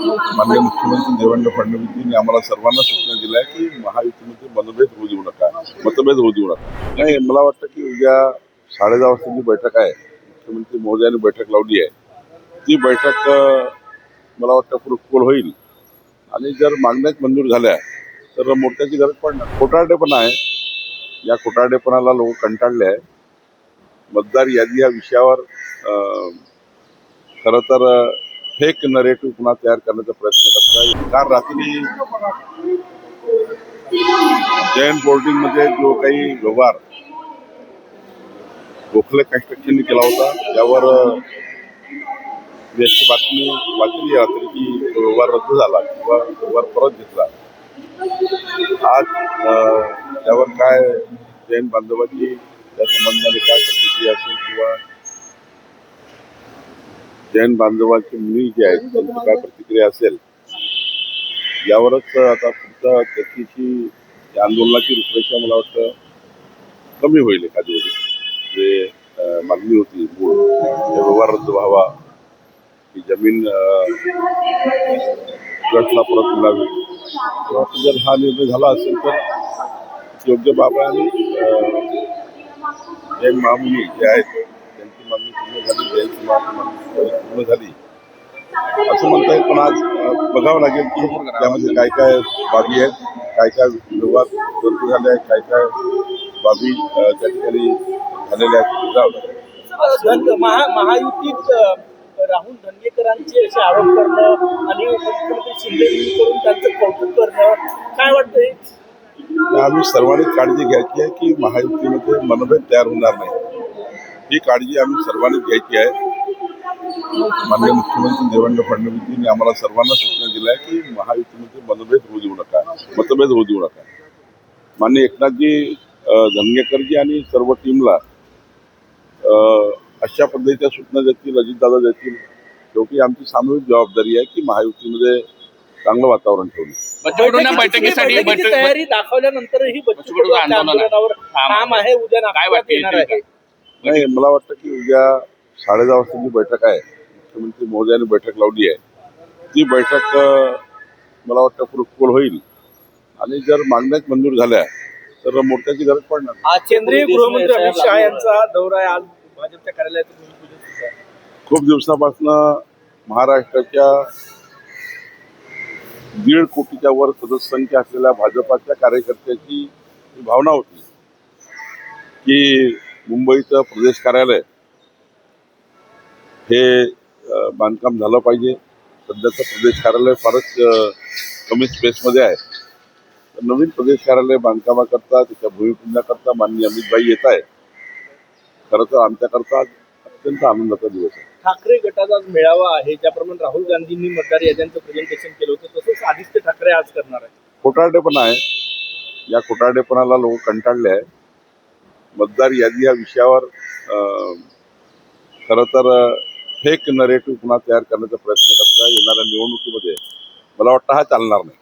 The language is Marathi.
माननीय मुख्यमंत्री देवेंद्र फडणवीसजींनी आम्हाला सर्वांना सूचना दिल्या की महायुतीमध्ये मतभेद होऊ देऊ नका. मतभेद होऊ देऊ नका. नाही मला वाटतं की उद्या साडे दहा वाजता जी बैठक आहे मुख्यमंत्री महोदयाने बैठक लावली आहे ती बैठक मला वाटतं फ्रुटफुल होईल. आणि जर मागण्याच मंजूर झाल्या तर मोठ्याची गरज पडणार. खोटारडेपणा आहे. या खोटारडेपणाला लोक कंटाळले आहे मतदार यादी या विषयावर खरं तर फेक नरेटिव्ह पुन्हा तयार करण्याचा प्रयत्न करताय काल रात्री जैन बोर्डिंगमध्ये जो काही व्यवहार गोखले कन्स्ट्रक्शनने केला होता त्यावर याची बातमी वाचली रात्री की तो व्यवहार रद्द झाला किंवा व्यवहार परत घेतला. आज त्यावर काय जैन बांधवांची त्या संबंधाने काय प्रतिक्रिया असेल किंवा जैन बांधवांची मुली जी आहेत त्यांची काय प्रतिक्रिया असेल यावरच आता पुढच्या चर्चेची आंदोलनाची रूपरेषा मला वाटतं कमी होईल एखादी वेळी. जे मागणी होती मूळ व्यवहार रद्द व्हावा ही जमीन गटला परत मिळावी. जर हा निर्णय झाला असेल तर योग्य बाब आणि जैन महामुनी जे आहेत मागणी पूर्ण झाली समाजाची मागणी पूर्ण झाली. असं म्हणता येईल पण आज बघावं लागेल की त्यामध्ये काय काय बाबी आहेत काय काय व्यवहार रद्द झाले आहेत काय काय बाबी त्या ठिकाणी झालेल्या आहेत बघावं लागेल. महायुतीत राहुल धनगेकरांचे असे आरोप करणं आणि मुख्यमंत्री शिंदेकडून त्यांचं कौतुक करणं काय वाटतंय? आम्ही सर्वांनी काळजी घ्यायची आहे की महायुतीमध्ये मनभेद तयार होणार नाही. ही काळजी आम्ही सर्वांनी घ्यायची आहे. माननीय मुख्यमंत्री देवेंद्र फडणवीसजींनी आम्हाला सर्वांना सूचना दिल्या की महायुतीमध्ये मनभेद होऊ देऊ नका. मतभेद होऊ देऊ नका. माननीय एकनाथजी धनगेकरजी आणि सर्व टीमला अशा पद्धतीच्या सूचना देतील अजितदादा देतील शेवटी आमची सामूहिक जबाबदारी आहे की महायुतीमध्ये चांगलं वातावरण कडूंना बैठकीसाठी तयारी दाखवल्यानंतरही आंदोलन आहे. उद्या काय वाटते? नाही मला वाटतं की उद्या साडे दहा वाजता जी बैठक आहे. मुख्यमंत्री महोदयांनी बैठक लावली आहे. ती बैठक मला वाटतं fruitful होईल. आणि जर मागण्याच मंजूर झाल्या तर मोर्चाची गरज पडणार. आज केंद्रीय गृहमंत्री अमित शहा यांचा दौरा आहे. आज भाजपच्या आहे. खूप दिवसापासून महाराष्ट्राच्या दीड कोटीच्या वर सदस्यसंख्या असलेल्या भाजपाच्या कार्यकर्त्याची भावना होती की मुंबईचं प्रदेश कार्यालय हे बांधकाम झालं पाहिजे. सध्याचं प्रदेश कार्यालय फारच कमी स्पेसमध्ये आहे. तर नवीन प्रदेश कार्यालय बांधकामाकरता त्याच्या भूमिपूजनाकरता माननीय अमितभाई येत आहे खरं तर आमच्याकरता अत्यंत आनंदाचा दिवस आहे. ठाकरे गटाचा आज मेळावा आहे ज्याप्रमाणे राहुल गांधींनी मतदार याद्यांचं प्रेझेंटेशन केलं होतं तसंच आदित्य ठाकरे आज करणार आहे खोटारडेपणा आहे. या खोटारडेपणाला लोक कंटाळले आहे मतदार यादी या विषयावर खरं तर फेक नरेटिव्ह पुन्हा तयार करण्याचा प्रयत्न करता येणाऱ्या निवडणुकीमध्ये मला वाटतं हा चालणार नाही.